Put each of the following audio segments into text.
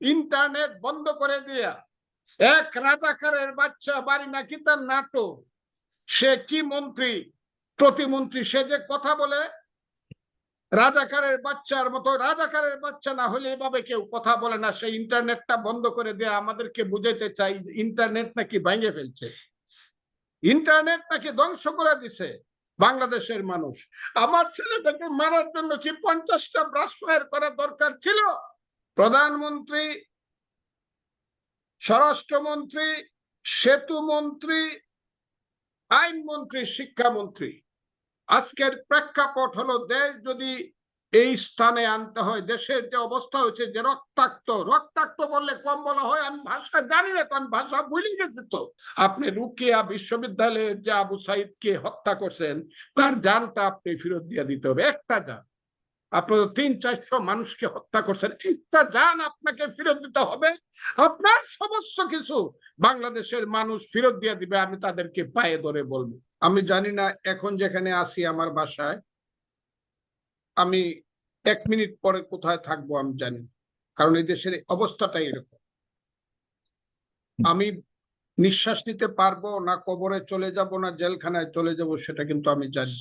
Internet বন্ধ করে দিয়া। এক রাজাকারের বাচ্চা বাড়ি নাকি তার নাটক সে কি মন্ত্রী? প্রতিমন্ত্রী সে যে কথা বলে? রাজাকারের বাচ্চার মতো, রাজাকারের বাচ্চা না হলে এভাবে কেউ কথা বলে না। সেই ইন্টারনেটটা বন্ধ করে দেয়া আমাদেরকে বুঝাইতে চাই, ইন্টারনেট নাকি ভেঙে ফেলছে। ইন্টারনেট নাকি ধ্বংস করে দিছে বাংলাদেশের মানুষ। আমার ছেলেটাকে মারার জন্য কি পঞ্চাশটা ব্রাশ ফায়ার করা দরকার ছিল? প্রধানমন্ত্রী, স্বরাষ্ট্রমন্ত্রী সেতু মন্ত্রী আইনমন্ত্রী, শিক্ষামন্ত্রী। আজকের প্রেক্ষাপট হলো দেশ যদি এই স্থানে আনতে হয়, দেশের যে অবস্থা হয়েছে যে রক্তাক্ত রক্তাক্ত বললে কম বলা হয়, আমি ভাষা জানি না আমি ভাষা ভুলে গেছি তো। আপনি রুকিয়া বিশ্ববিদ্যালয়ের যে আবু সাইদকে হত্যা করছেন, তার জানটা আপনি ফেরত দিয়ে দিতে হবে, একটা যান আপনার তিন চারশো মানুষকে হত্যা করছেন। একটা যান, আপনাকে ফেরত দিতে হবে। আপনার সমস্ত কিছু বাংলাদেশের মানুষ ফেরত দিয়ে দিবে, আমি তাদেরকে পায়ে ধরে বলব। আমি জানি না এখন যেখানে আছি আমার বাসায়, আমি এক মিনিট পরে কোথায় থাকব আমি জানি কারণ এই দেশের অবস্থাটাই এরকম। আমি নিঃশ্বাস নিতে পারব না, কবরে চলে যাব না, জেলখানায় চলে যাব, সেটা কিন্তু আমি জানি।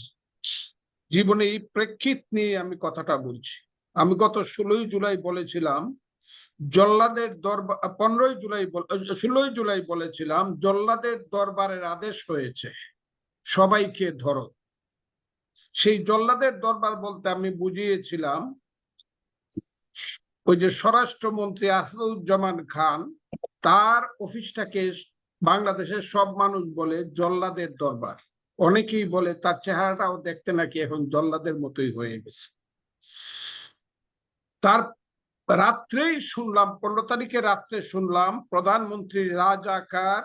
জীবনে এই প্রেক্ষিত নিয়ে আমি কথাটা বলছি। আমি গত ষোলোই জুলাই বলেছিলাম, জল্লাদের দরবার পনেরোই জুলাই ষোলোই জুলাই বলেছিলাম, জল্লাদের দরবারের আদেশ হয়েছে সবাইকে ধরো। সেই জল্লাদের দরবার বলতে আমি বুঝিয়েছিলাম, ওই যে স্বরাষ্ট্রমন্ত্রী আসাদুজ্জামান খান, তার অফিসটাকে বাংলাদেশের সব মানুষ বলে জল্লাদের দরবার। অনেকেই বলে তার চেহারাটাও দেখতে নাকি এখন জল্লাদের মতোই হয়ে গেছে। তার রাত্রেই শুনলাম পনেরো তারিখে রাত্রে শুনলাম প্রধানমন্ত্রী রাজাকার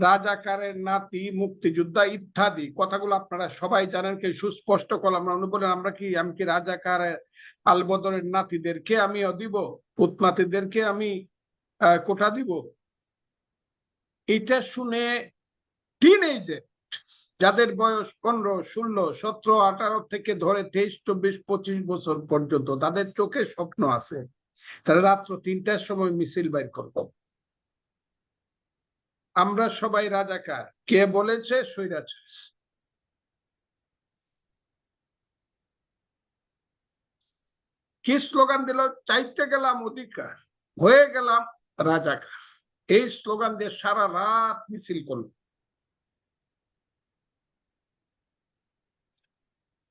রাজাকারের নাতি মুক্তিযোদ্ধা ইত্যাদি। কথাগুলো আপনারা সবাই জানেন কি সুস্পষ্ট করলাম উনি বলেন আমরা কি আমি কি রাজাকার আলবদরের নাতিদেরকে আমি দিব? পুতনাতিদেরকে আমি আহ, কোটা দিব? এটা শুনে টিনেজার যাদের বয়স পনেরো, ষোলো, সতেরো, আঠারো থেকে ধরে তেইশ, চব্বিশ, পঁচিশ বছর পর্যন্ত তাদের চোখে স্বপ্ন আছে। তারা রাত্র তিনটার সময় মিছিল বাইর করব। আমরা সবাই রাজাকার। কে বলেছে? সৈরাচার কি স্লোগান দিল? চাইতে গেলাম অধিকার, হয়ে গেলাম রাজাকার। এই স্লোগান দিয়ে সারা রাত মিছিল করল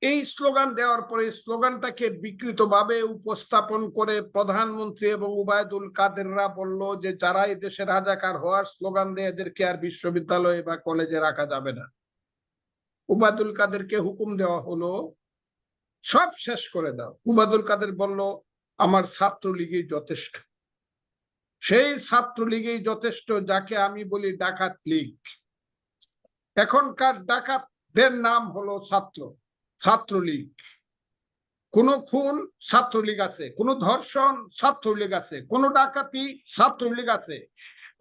এই স্লোগান দেওয়ার পরে স্লোগানটাকে বিকৃতভাবে উপস্থাপন করে প্রধানমন্ত্রী এবং উবায়দুল কাদেররা বলল যে, যারা এই দেশে রাজাকার হওয়ার স্লোগান দেয়, এদেরকে আর বিশ্ববিদ্যালয়ে বা কলেজে রাখা যাবে না। উবায়দুল কাদেরকে হুকুম দেওয়া হলো, সব শেষ করে দাও। উবায়দুল কাদের বলল, আমার ছাত্রলীগই যথেষ্ট। সেই ছাত্রলীগই যথেষ্ট যাকে আমি বলি ডাকাত লীগ। এখনকার ডাকাতদের নাম হলো ছাত্র। ছাত্রলীগ। কোন খুন ছাত্রলীগ আছে, কোন ধর্ষণ ছাত্রলীগ আছে, কোন ডাকাতি ছাত্রলীগ আছে,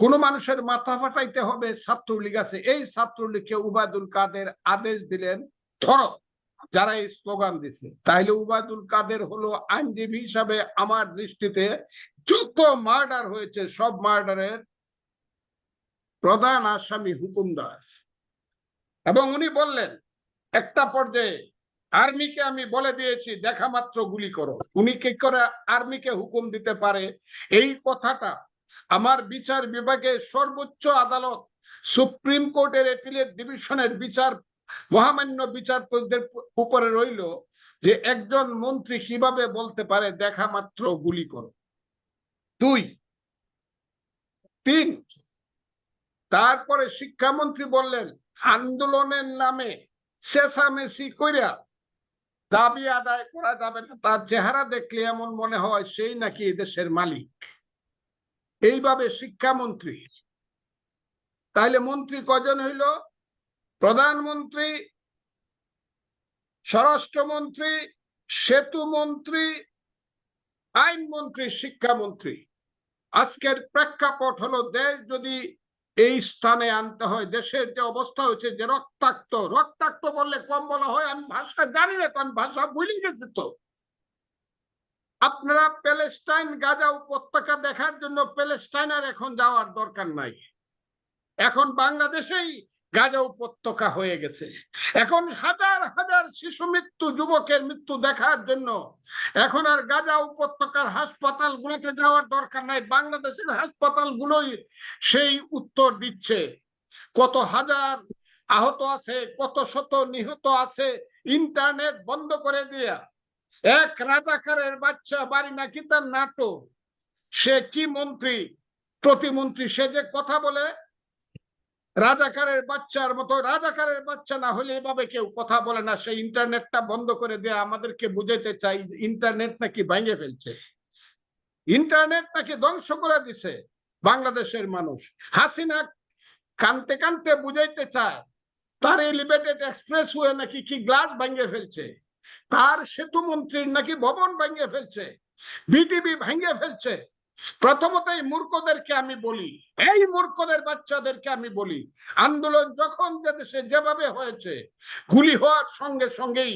কোন মানুষের মাথা ফাটাইতে হবে ছাত্রলীগ আছে। এই ছাত্রলীগকে উবায়দুল কাদের আদেশ দিলেন ধরো, যারা এই স্লোগান দিছে। তাইলে উবায়দুল কাদের হলো আইনজীবী হিসাবে আমার দৃষ্টিতে যত মার্ডার হয়েছে, সব মার্ডারের প্রধান আসামি হুকুমদার। এবং উনি বললেন, একটা পর্যায়ে আর্মিকে আমি বলে দিয়েছি, দেখা মাত্র গুলি করো। উনি কি করে আর্মিকে হুকুম দিতে পারে? এই কথাটা আমার বিচার বিভাগে সর্বোচ্চ আদালত, সুপ্রিম কোর্টের এপিলেট ডিভিশনের বিচার, মহামান্য বিচারপতিদের উপরে রইল যে একজন মন্ত্রী কীভাবে বলতে পারে, দেখা মাত্র গুলি করো। দুই। তিন। তারপরে শিক্ষামন্ত্রী বললেন, আন্দোলনের নামে চেঁচামেচি কইরা দাবি আদায় করা যাবে না। তার চেহারা দেখলে এমন মনে হয় সেই নাকি দেশের মালিক। এইভাবে শিক্ষামন্ত্রী। তাইলে মন্ত্রী কজন হইল? প্রধানমন্ত্রী, স্বরাষ্ট্রমন্ত্রী সেতু মন্ত্রী আইনমন্ত্রী, শিক্ষামন্ত্রী। আজকের প্রেক্ষাপট হলো দেশ যদি এই স্থানে আনতে হয়। দেশের যে অবস্থা হয়েছে যে রক্তাক্ত রক্তাক্ত বললে কম বলা হয়, আমি ভাষা জানি না তো আমি ভাষা ভুলে গেছি তো। আপনারা প্যালেস্টাইন গাজা উপত্যকা দেখার জন্য প্যালেস্টাইনের এখন যাওয়ার দরকার নাই। এখন বাংলাদেশেই গাজা উপত্যকা হয়ে গেছে। এখন হাজার হাজার শিশু মৃত্যু, যুবকের মৃত্যু দেখার জন্য। এখন আর গাজা উপত্যকার হাসপাতাল গুলোতে যাওয়ার দরকার নাই। বাংলাদেশের হাসপাতাল গুলোই সেই উত্তর দিচ্ছে। কত হাজার আহত আছে, কত শত নিহত আছে ইন্টারনেট বন্ধ করে দিয়া। এক রাজাকারের বাচ্চা, বাড়ি নাকি তার নাটো সে কি মন্ত্রী? প্রতিমন্ত্রী সে যে কথা বলে রাজাকারের বাচ্চার মতো, রাজাকারের বাচ্চা না হলে এভাবে কেউ কথা বলে না। সেই ইন্টারনেটটা বন্ধ করে দেয়া আমাদেরকে বুঝাইতে চাই, ইন্টারনেট নাকি ভেঙে ফেলছে। ইন্টারনেট নাকি ধ্বংস করে দিছে বাংলাদেশের মানুষ। হাসিনা কানতে কানতে বুঝাইতে চায়, তার এলিভেটেড এক্সপ্রেস ওয়ে নাকি কি গ্লাস ভেঙে ফেলছে? তার সেতু মন্ত্রীর নাকি ভবন ভেঙে ফেলছে? বিটিভি ভেঙে ফেলছে? প্রথমত এই মূর্খদেরকে আমি বলি, এই মূর্খদের বাচ্চাদেরকে আমি বলি, আন্দোলন যখন যে দেশে যেভাবে হয়েছে, গুলি হওয়ার সঙ্গে সঙ্গেই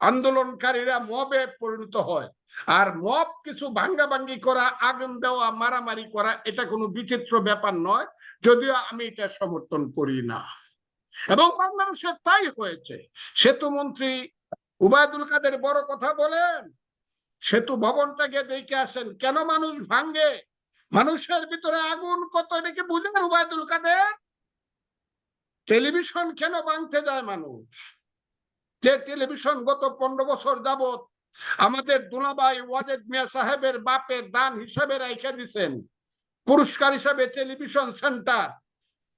আন্দোলনকারীরা মবে পরিণত হয়। আর মব কিছু ভাঙ্গা ভাঙ্গি করা, আগুন দেওয়া, মারামারি করা, এটা কোনো বিচিত্র ব্যাপার নয়, যদিও আমি এটা সমর্থন করি না। এবং বাংলাদেশে তাই হয়েছে। সেতু মন্ত্রী উবায়দুল কাদের বড় কথা বলেন সেতু ভবনটাকে দেখে আসেন। কেন মানুষ ভাঙ্গে মানুষের ভিতরে আগুন কত এটাকে বুঝেন উবায়দুল কাদের? টেলিভিশন কেন ভাঙতে যায় মানুষ? যে টেলিভিশন গত পনেরো বছর যাবত আমাদের দুলাবাই ওয়াজেদ মিয়া সাহেবের বাপের দান হিসাবে রেখে দিছেন। পুরস্কার হিসাবে টেলিভিশন সেন্টার।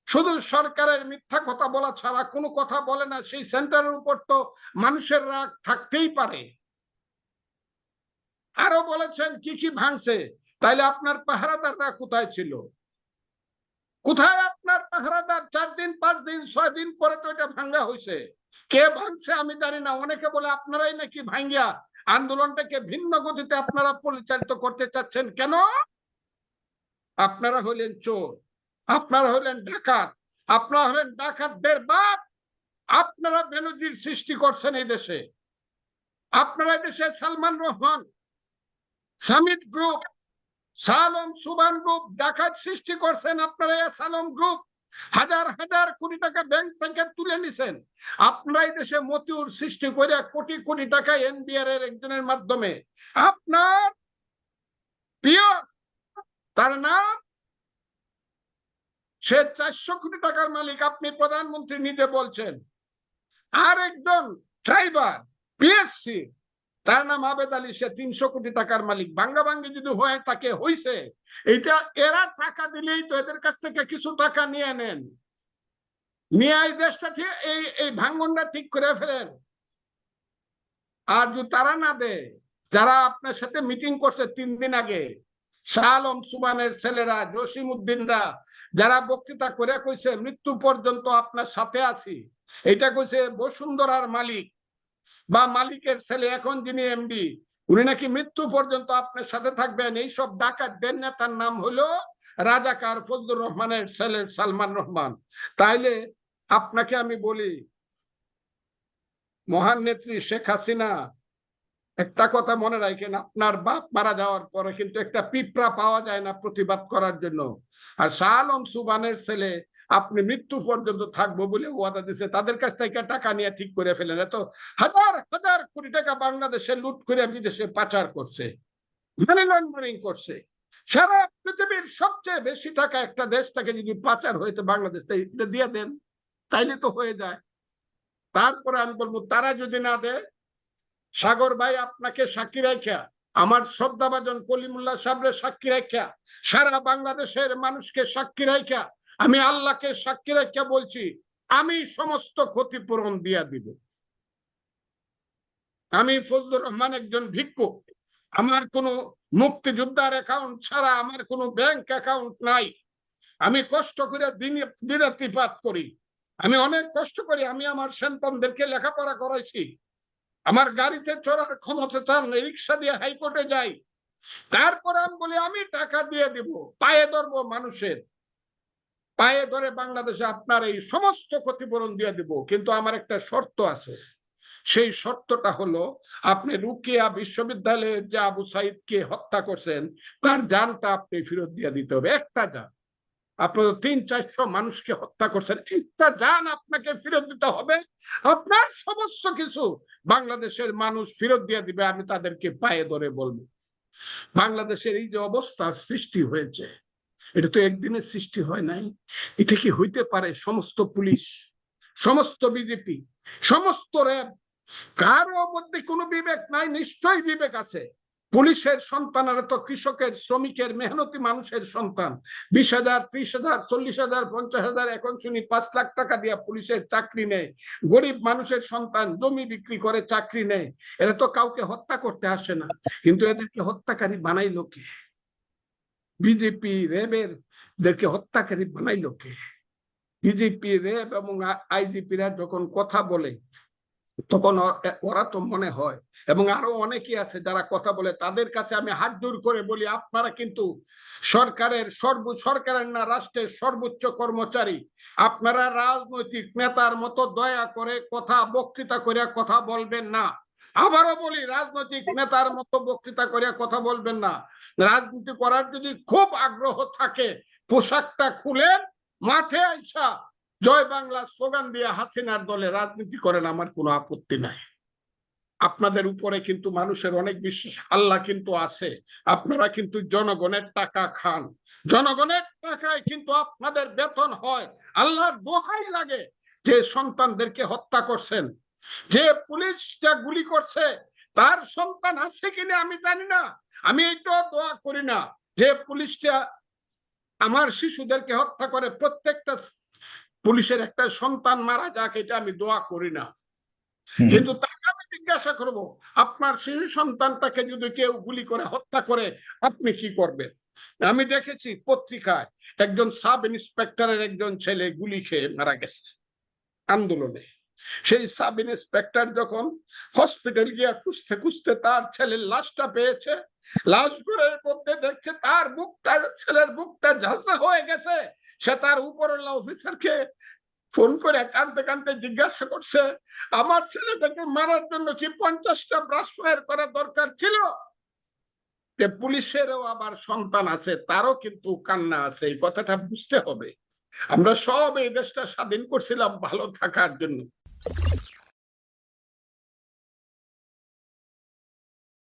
শুধু সরকারের মিথ্যা কথা বলা ছাড়া কোনো কথা বলে না, সেই সেন্টারের উপর তো মানুষের রাগ থাকতেই পারে। আরও বলেছেন, কি কি ভাঙছে? তাইলে আপনার পাহারাদাররা কোথায় ছিল? কোথায় আপনার পাহারাদার? চার দিন, পাঁচ দিন, ছয় দিন পরে তো এটা ভাঙ্গা হয়েছে কে ভাঙছে আমি জানি না। অনেকে বলে, আপনারাই নাকি ভাঙ্গিয়া আন্দোলনটাকে ভিন্ন গতিতে আপনারা পরিচালিত করতে চাচ্ছেন কেন? আপনারা হলেন চোর। আপনারা হলেন ডাকাত। আপনারা হলেন ডাকাতদের বাপ। আপনারা বেনজির সৃষ্টি করছেন এই দেশে। আপনারা দেশে সালমান রহমান। সামিট গ্রুপ, সালম সুবান গ্রুপ, ডাকাত সৃষ্টি করছেন আপনারা সালম গ্রুপ। হাজার হাজার কোটি টাকা ব্যাংক থেকে তুলে নিছেন। আপনারা দেশে মতিউর সৃষ্টি করে কোটি কোটি টাকা এনবিআর এর একজনের মাধ্যমে। আপনার প্রিয়, তার নাম? সে চারশো কোটি টাকার মালিক আপনি প্রধানমন্ত্রী নিজে বলছেন। আর একজন ড্রাইভার, পিএসসি। তার নাম আবেদ আলী, সে তিনশো কোটি টাকার মালিক। বাঙ্গা ভাঙ্গি যদি হয়, তাকে হইছে। এটা এরা টাকা দিলেই তো এদের কাছ থেকে কিছু টাকা নিয়ে নেন। নিয়ে এই দেশটা এই এই ভাঙ্গনটা ঠিক করে ফেলেন। আর যদি তারা না দেয়, যারা আপনার সাথে মিটিং করছে তিন দিন আগে, শাহ আলম, সুবানের ছেলেরা, জসিম উদ্দিনরা, যারা বক্তৃতা করে কইছে, মৃত্যু পর্যন্ত আপনার সাথে আছি। এটা কইছে বসুন্ধরার মালিক। বা মালিকের ছেলে, এখন যিনি এমডি উনি নাকি মৃত্যু পর্যন্ত আপনার সাথে থাকবেন। এইসব ডাকাতদের নেতার নাম হলো রাজাকার ফজলুর রহমানের ছেলে সালমান রহমান। তাইলে আপনাকে আমি বলি, মহান নেত্রী শেখ হাসিনা, একটা কথা মনে রাখেন, আপনার বাপ মারা যাওয়ার পরে কিন্তু একটা পিঁপড়া পাওয়া যায় না প্রতিবাদ করার জন্য। আর শাহ আলম সুবানের ছেলে আপনি মৃত্যু পর্যন্ত থাকব বলে ওয়াদা দিছে। তাদের কাছ থেকে টাকা নিয়ে ঠিক করে ফেলেন। এত হাজার হাজার কোটি টাকা বাংলাদেশে লুট করে বিদেশে পাচার করছে মানি লন্ডারিং করছে। সারা পৃথিবীর সবচেয়ে বেশি টাকা একটা দেশ থেকে যদি পাচার হইতে বাংলাদেশ এটা দিয়ে দেন। তাইলে তো হয়ে যায়। তারপরে আমি বলব, তারা যদি না দেয়, সাগর ভাই আপনাকে সাক্ষী রাখা আমার শ্রদ্ধাভাজন কলিমুল্লাহ সাবরে সাক্ষী রাখা সারা বাংলাদেশের মানুষকে সাক্ষী রাখা আমি আল্লাহকে সাক্ষী রেখে বলছি, আমি সমস্ত ক্ষতিপূরণ দিয়া দিব। আমি ফজলুর রহমান একজন ভিক্ষুক। আমার কোনো মুক্তিযোদ্ধার অ্যাকাউন্ট ছাড়া আমার কোনো ব্যাংক অ্যাকাউন্ট নাই। আমি কষ্ট করে দিনে, দিনাতিপাত করি। আমি অনেক কষ্ট করি আমি আমার সন্তানদেরকে লেখাপড়া করাইছি। আমার গাড়িতে চড়ার ক্ষমতা চান, রিক্সা দিয়ে হাইকোর্টে যাই। তারপর আমি বলি, আমি টাকা দিয়ে দিব, পায়ে ধরবো মানুষের। পায়ে ধরে বাংলাদেশে আপনার এই সমস্ত ক্ষতিপূরণ দিয়ে দিব, কিন্তু আমার একটা শর্ত আছে। সেই শর্তটা হলো, আপনি রুকিয়া বিশ্ববিদ্যালয়ের যে আবু সাইদকে হত্যা করছেন, তার জানটা আপনি ফেরত দিয়ে দিতে হবে, একটা যান আপনার তিন চারশো মানুষকে হত্যা করছেন, একটা যান আপনাকে ফেরত দিতে হবে। আপনার সমস্ত কিছু বাংলাদেশের মানুষ ফেরত দিয়ে দিবে, আমি তাদেরকে পায়ে ধরে বলব। বাংলাদেশের এই যে অবস্থার সৃষ্টি হয়েছে এটা তো একদিনের সৃষ্টি হয় নাই। এটা কি হইতে পারে? সমস্ত পুলিশ, সমস্ত বিজেপি, সমস্ত র্যাব, কারও মধ্যে কোনো বিবেক নাই, নিশ্চয়ই বিবেক আছে। পুলিশের সন্তানেরা তো কৃষকের, শ্রমিকের মেহনতি মানুষের সন্তান। বিশ হাজার, ত্রিশ হাজার, চল্লিশ হাজার, পঞ্চাশ হাজার এখন শুনি পাঁচ লাখ টাকা দিয়ে পুলিশের চাকরি নেয়। গরিব মানুষের সন্তান জমি বিক্রি করে, চাকরি নেয়। এরা তো কাউকে হত্যা করতে আসে না। কিন্তু এদেরকে হত্যাকারী বানাইলো কে? বিজেপি র্যাবের দেরকে হত্যাকারী বানাইলো কে বিজেপি র্যাব এবং আইজিপিরা যখন কথা বলে, তখন ওরা তো মনে হয়, এবং আরও অনেকে আছে যারা কথা বলে, তাদের কাছে আমি হাত জোর করে বলি, আপনারা কিন্তু সরকারের সর্ব, সরকারের না, রাষ্ট্রের সর্বোচ্চ কর্মচারী, আপনারা রাজনৈতিক নেতার মতো দয়া করে কথা, বক্তৃতা করে কথা বলবেন না। আবারও বলি, রাজনৈতিক নেতার মতো বক্তৃতা করে কথা বলবেন না। রাজনীতি করার যদি খুব আগ্রহ থাকে, পোশাকটা খুলেন, মাঠে আইসা জয় বাংলা স্লোগান দিয়ে হাসিনার দলে রাজনীতি করেন, আমার কোনো আপত্তি নাই। আপনাদের উপরে কিন্তু মানুষের অনেক বিশ্বাস আল্লাহ কিন্তু আছে। আপনারা কিন্তু জনগণের টাকা খান। জনগণের টাকায় কিন্তু আপনাদের বেতন হয়। আল্লাহর দোহাই লাগে যে সন্তানদেরকে হত্যা করছেন। যে পুলিশ যা গুলি করছে তার সন্তান আছে কিনা আমি জানি না। আমি এইটাও দোয়া করি না যে পুলিশটা আমার শিশুদেরকে হত্যা করে প্রত্যেকটা পুলিশের একটা সন্তান মারা যাক এটা আমি দোয়া করি না। কিন্তু তাকে আমি জিজ্ঞাসা করব আপনার শিশু সন্তানটাকে যদি কেউ গুলি করে হত্যা করে আপনি কি করবেন? আমি দেখেছি পত্রিকায় একজন সাব ইন্সপেক্টরের একজন ছেলে গুলি খেয়ে মারা গেছে আন্দোলনে। সেই সাব ইন্সপেক্টর যখন হসপিটাল গিয়া খুঁজতে খুঁজতে তার ছেলের লাশটা পেয়েছে, লাশ ঘরের মধ্যে দেখছে তার বুকটা ছেলের বুকটা ঝাঁসা হয়ে গেছে। সে তার উপরওয়ালা অফিসারকে ফোন করে কানতে কানতে জিজ্ঞাসা করছে, আমার ছেলেটাকে মারার জন্য কি পঞ্চাশটা ব্রাশ ফায়ার করা দরকার ছিল? যে পুলিশেরও আবার সন্তান আছে, তারও কিন্তু কান্না আছে, এই কথাটা বুঝতে হবে। আমরা সব এই দেশটা স্বাধীন করছিলাম ভালো থাকার জন্য। you